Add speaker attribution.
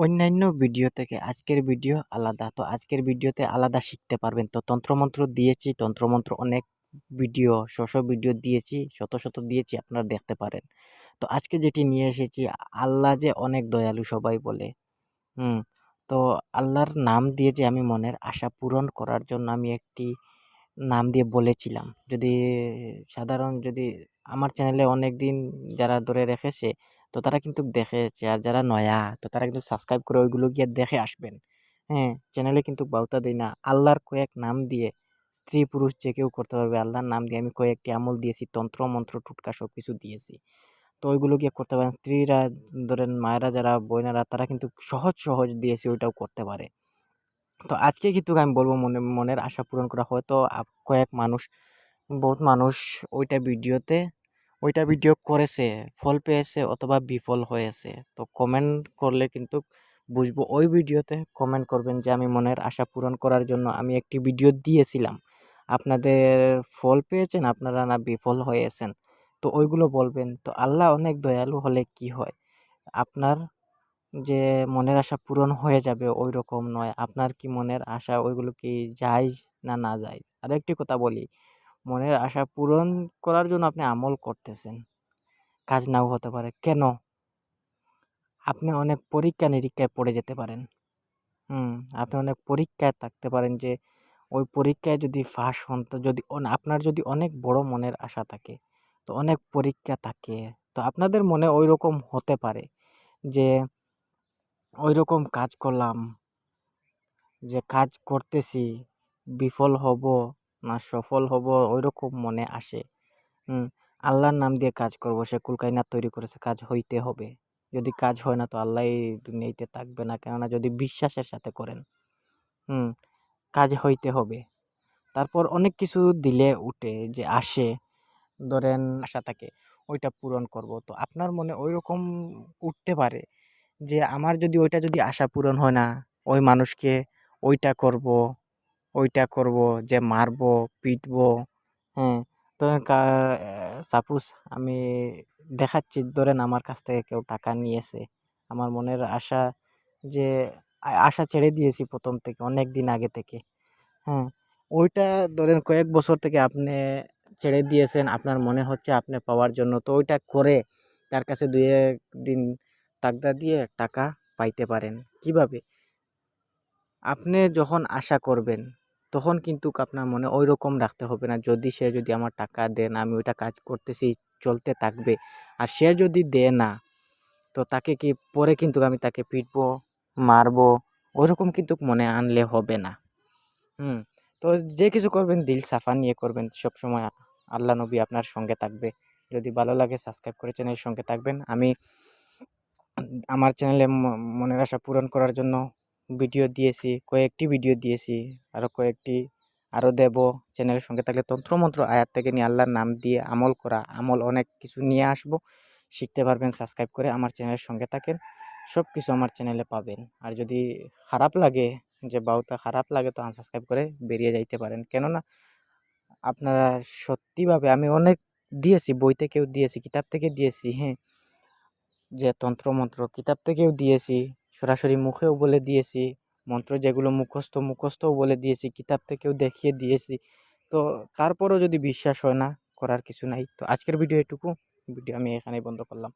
Speaker 1: অন্যান্য ভিডিও থেকে আজকের ভিডিও আলাদা। তো আজকের ভিডিওতে আলাদা শিখতে পারবেন। তো তন্ত্রমন্ত্র দিয়েছি, তন্ত্রমন্ত্র অনেক ভিডিও শত ভিডিও দিয়েছি, শত শত দিয়েছি, আপনারা দেখতে পারেন। তো আজকে যেটি নিয়ে এসেছি, আল্লাহ যে অনেক দয়ালু সবাই বলে। হুম, তো আল্লাহর নাম দিয়ে যে আমি মনের আশা পূরণ করার জন্য আমি একটি নাম দিয়ে বলেছিলাম। যদি সাধারণ, যদি আমার চ্যানেলে অনেক দিন যারা ধরে রেখেছে তো তারা কিন্তু দেখেছে আর যারা নয়া, তো তারা কিন্তু সাবস্ক্রাইব করে ওইগুলো গিয়ে দেখে আসবেন। হ্যাঁ চ্যানেলে কিন্তু বাউতা দিই না। আল্লাহর কয়েক নাম দিয়ে স্ত্রী পুরুষ যে কেউ করতে পারবে, আল্লাহর নাম দিয়ে আমি কয়েকটি আমল দিয়েছি, তন্ত্র, মন্ত্র, টুটকা সব কিছু দিয়েছি। তো ওইগুলো গিয়ে করতে পারেন। স্ত্রীরা, ধরেন মায়েরা যারা, বোনেরা, তারা কিন্তু সহজ সহজ দিয়েছি ওইটাও করতে পারে। তো আজকে কিন্তু আমি বলব মনে, মনের আশা পূরণ করা। হয়তো কয়েক মানুষ, বহুত মানুষ ওইটা ভিডিওতে ওইটা ভিডিও করেছে, ফল পেয়েছে অথবা বিফল হয়েছে। তো কমেন্ট করলে কিন্তু বুঝব ওই ভিডিওতে কমেন্ট করবেন যে আমি মনের আশা পূরণ করার জন্য আমি একটি ভিডিও দিয়েছিলাম। আপনাদের ফল পেয়েছেন, আপনারা না বিফল হয়েছেন? তো ওইগুলো বলবেন। তো আল্লাহ অনেক দয়ালু হলে কি হয়? আপনার যে মনের আশা পূরণ হয়ে যাবে ওই রকম নয়। আপনার কি মনের আশা ওইগুলো কি যায় না না যায়? আর একটি কথা বলি মনের আশা পূরণ করার জন্য আপনি আমল করতেছেন। কাজ নাও হতে পারে। কেন? আপনি অনেক পরীক্ষা নিরীক্ষায় পড়ে যেতে পারেন। হুম, আপনি অনেক পরীক্ষায় থাকতে পারেন যে, ওই পরীক্ষায় যদি ফাঁস হন, তো যদি আপনার যদি অনেক বড় মনের আশা থাকে, তো অনেক পরীক্ষা থাকে, তো আপনাদের মনে ওই রকম হতে পারে যে ওই রকম কাজ করলাম, যে কাজ করতেছি, বিফল হব না সফল হব ওই রকম মনে আসে। হুম, আল্লাহর নাম দিয়ে কাজ করব, সে কুলকাইনাত তৈরি করেছে, কাজ হইতে হবে। যদি কাজ হয় না তো আল্লাহ দুনিয়াতে থাকবে না, কেননা যদি বিশ্বাসের সাথে করেন, হুম, কাজ হইতে হবে। তারপর অনেক কিছু দিলে উঠে যে আসে, ধরেন আশা থাকে, ওইটা পূরণ করব। তো আপনার মনে ওই রকম উঠতে পারে যে, আমার যদি ওইটা যদি আশা পূরণ হয় না, ওই মানুষকে ওইটা করব ওইটা করব, যে মারব, পিটব হ্যাঁ। ধরেন সাপোজ আমি দেখাচ্ছি, ধরেন আমার কাছ থেকে কেউ টাকা নিয়েছে। আমার মনের আশা যে, আশা ছেড়ে দিয়েছি প্রথম থেকে, অনেক দিন আগে থেকে হ্যাঁ। ওইটা ধরেন কয়েক বছর থেকে আপনি ছেড়ে দিয়েছেন, আপনার মনে হচ্ছে আপনি পাওয়ার জন্য। তো ওইটা করে তার কাছে দুই এক দিন তাগদা দিয়ে টাকা পাইতে পারেন। কীভাবে? আপনি যখন আশা করবেন তখন কিন্তু আপনার মনে ওই রকম রাখতে হবে না। যদি সে যদি আমার টাকা দেন আমি ওইটা কাজ করতেছি, চলতে থাকবে। আর সে যদি দেয় না, তো তাকে কি পরে কিন্তু আমি তাকে পিটবো, মারবো, ওরকম কিন্তু মনে আনলে হবে না। হুম, তো যে কিছু করবেন, দিল সাফা নিয়ে করবেন। সবসময় আল্লাহ নবী আপনার সঙ্গে থাকবে। যদি ভালো লাগে সাবস্ক্রাইব করে চ্যানেলের সঙ্গে থাকবেন। আমি, আমার চ্যানেলে মনের আশা পূরণ করার জন্য ভিডিও দিয়েছি, কয়েকটি ভিডিও দিয়েছি আরও কয়েকটি। আরও দেব চ্যানেলের সঙ্গে থাকলে তন্ত্রমন্ত্র আয়াত থেকে নিয়ে আল্লাহর নাম দিয়ে আমল করা, আমল অনেক কিছু নিয়ে আসব। শিখতে পারবেন সাবস্ক্রাইব করে আমার চ্যানেলের সঙ্গে থাকেন সব কিছু আমার চ্যানেলে পাবেন। আর যদি খারাপ লাগে, যে বাউতা খারাপ লাগে তো আনসাবস্ক্রাইব করে বেরিয়ে যাইতে পারেন। কেননা, আপনারা সত্যিভাবে আমি অনেক দিয়েছি, বই থেকেও দিয়েছি, কিতাব থেকে দিয়েছি হ্যাঁ। যে তন্ত্রমন্ত্র, কিতাব থেকেও দিয়েছি সরাসরি মুখেও বলে দিয়েছি, মন্ত্র যেগুলো মুখস্থ, মুখস্থও বলে দিয়েছি, কিতাব থেকেও দেখিয়ে দিয়েছি। তো তারপরও যদি বিশ্বাস হয় না, করার কিছু নাই। তো আজকের ভিডিও এটুকু। ভিডিও আমি এখানেই বন্ধ করলাম।